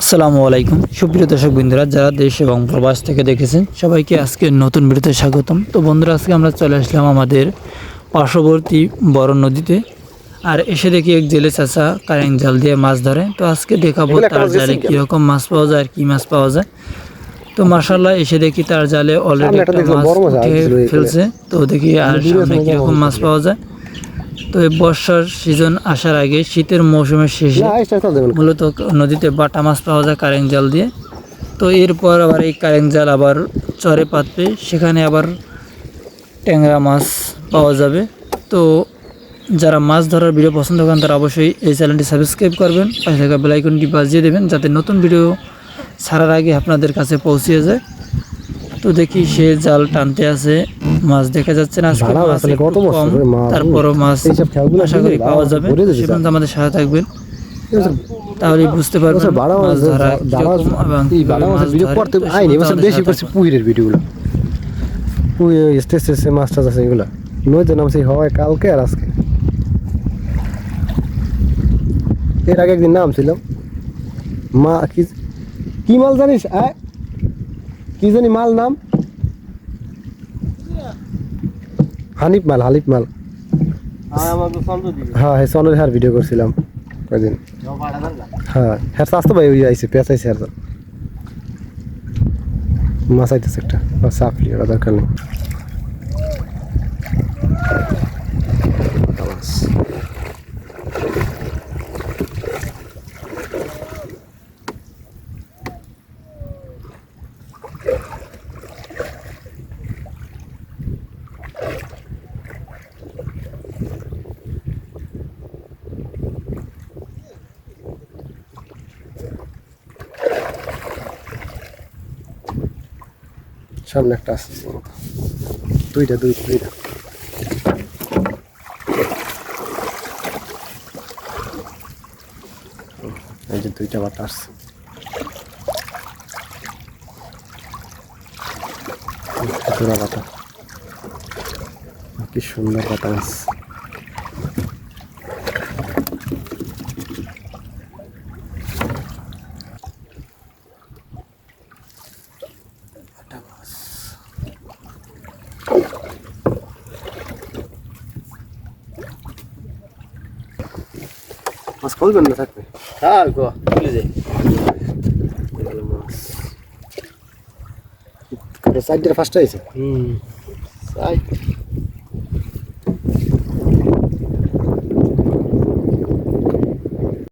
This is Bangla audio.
আসসালামু আলাইকুম। সুপ্রিয় দর্শক বন্ধুরা যারা দেশ এবং প্রবাস থেকে দেখেছেন সবাইকে আজকে নতুন ভিডিওতে স্বাগতম। তো বন্ধুরা আজকে আমরা চলে আসলাম আমাদের পার্শ্ববর্তী বড় নদীতে। আর এসে দেখি এক জেলে চাষা কারেন্ট জাল দিয়ে মাছ ধরে। তো আজকে দেখাবো তার জালে কীরকম মাছ পাওয়া যায় আর কী মাছ পাওয়া যায়। তো মার্শাল্লাহ এসে দেখি তার জালে অলরেডি একটা মাছ উঠে ফেলছে। তো দেখি আর সামনে কীরকম মাছ পাওয়া যায়। তো এই বর্ষার সিজন আসার আগে শীতের মৌসুমের শেষে মূলত নদীতে বাটা মাছ পাওয়া যায় কারেন্ট জাল দিয়ে। তো এরপর আবার এই কারেন্ট জাল আবার চরে পাতবে সেখানে আবার ট্যাংরা মাছ পাওয়া যাবে। তো যারা মাছ ধরার ভিডিও পছন্দ করেন তারা অবশ্যই এই চ্যানেলটি সাবস্ক্রাইব করবেন। পাশে থাকা বেলাইকনটি বাজিয়ে দেবেন যাতে নতুন ভিডিও ছাড়ার আগে আপনাদের কাছে পৌঁছে যায়। তো দেখি সে জাল টানতে আছে। মাছ দেখা যাচ্ছে না আজকে মাছ একটু কত কম। মাছ, তারপরও মাছ আশা করি পাওয়া যাবে। সে পর্যন্ত আমাদের সাথে থাকবেন তাহলে বুঝতে পারবেন মাছ ধরা কীরকম এবং কীভাবে বেশি করছি ভিডিওগুলো। আস্তে আস্তে মাছ টাছ আছে এগুলো। নইতে নামছে হয় কালকে আর আজকে। এর আগে একদিন নামছিলাম মা কি কি মাল জানিস আয়। কি জানি মাল নাম? হানিফ মাল হানিফ মাল। হ্যাঁ হ্যাঁ সনের হ্যার ভিডিও করছিলাম কয়দিন। হ্যাঁ হ্যাঁ স্বাস্থ্য ভাই ওই আইসে পেঁচ আইসে হ্যাঁ মাছ আইতেছে একটা। সাফলি ওটা দরকার নেই। সামনে একটা আছে। দুইটা দুই দুইটা। এই যে দুইটা বাটা আসছে। কি সুন্দর বাটা মাছ মাছ খুলবেন না থাকবে? হ্যাঁ গো খুলে যাই সাইডটা ফার্স্ট হয়েছে? হুম। তাই